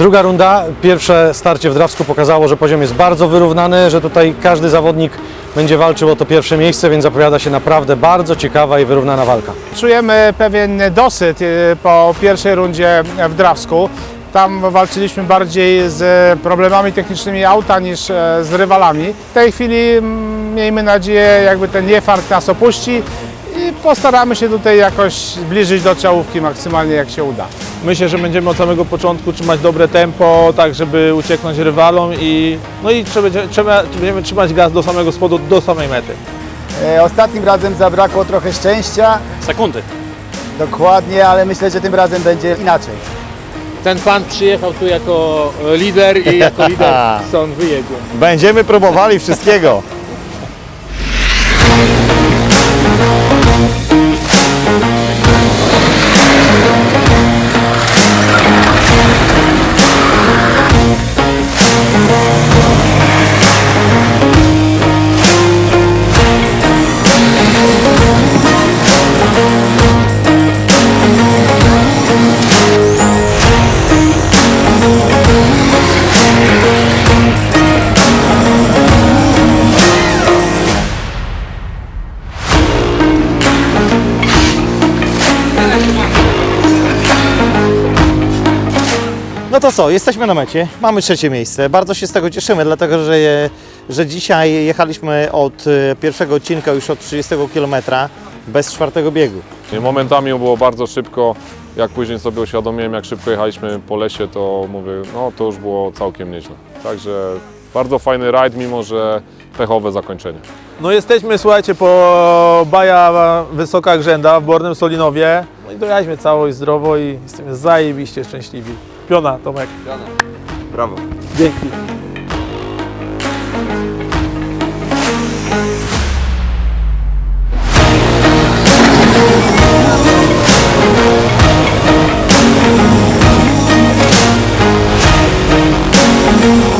Druga runda, pierwsze starcie w Drawsku pokazało, że poziom jest bardzo wyrównany, że tutaj każdy zawodnik będzie walczył o to pierwsze miejsce, więc zapowiada się naprawdę bardzo ciekawa i wyrównana walka. Czujemy pewien dosyt y, po pierwszej rundzie w Drawsku. Tam walczyliśmy bardziej z problemami technicznymi auta niż e, z rywalami. W tej chwili miejmy nadzieję, jakby ten niefart nas opuści i postaramy się tutaj jakoś zbliżyć do czołówki maksymalnie jak się uda. Myślę, że będziemy od samego początku trzymać dobre tempo, tak żeby ucieknąć rywalom i no i trzeba, trzeba, będziemy trzymać gaz do samego spodu, do samej mety. E, Ostatnim razem zabrakło trochę szczęścia, Sekundy. dokładnie, ale myślę, że tym razem będzie inaczej. Ten pan przyjechał tu jako lider i jako lider stąd wyjedzie. Będziemy próbowali wszystkiego. No to co, jesteśmy na mecie, mamy trzecie miejsce. Bardzo się z tego cieszymy, dlatego że, je, że dzisiaj jechaliśmy od e, pierwszego odcinka już od 30 km bez czwartego biegu. Momentami było bardzo szybko. Jak później sobie uświadomiłem, jak szybko jechaliśmy po lesie, to mówię, no to już było całkiem nieźle. Także bardzo fajny rajd, mimo że pechowe zakończenie. No jesteśmy, słuchajcie, po Baja Wysoka Grzęda w Bornym Solinowie. No i dojechaliśmy cało i zdrowo i jesteśmy zajebiście szczęśliwi. Piona, Tomek. Piona. Brawo. Dzięki. Thank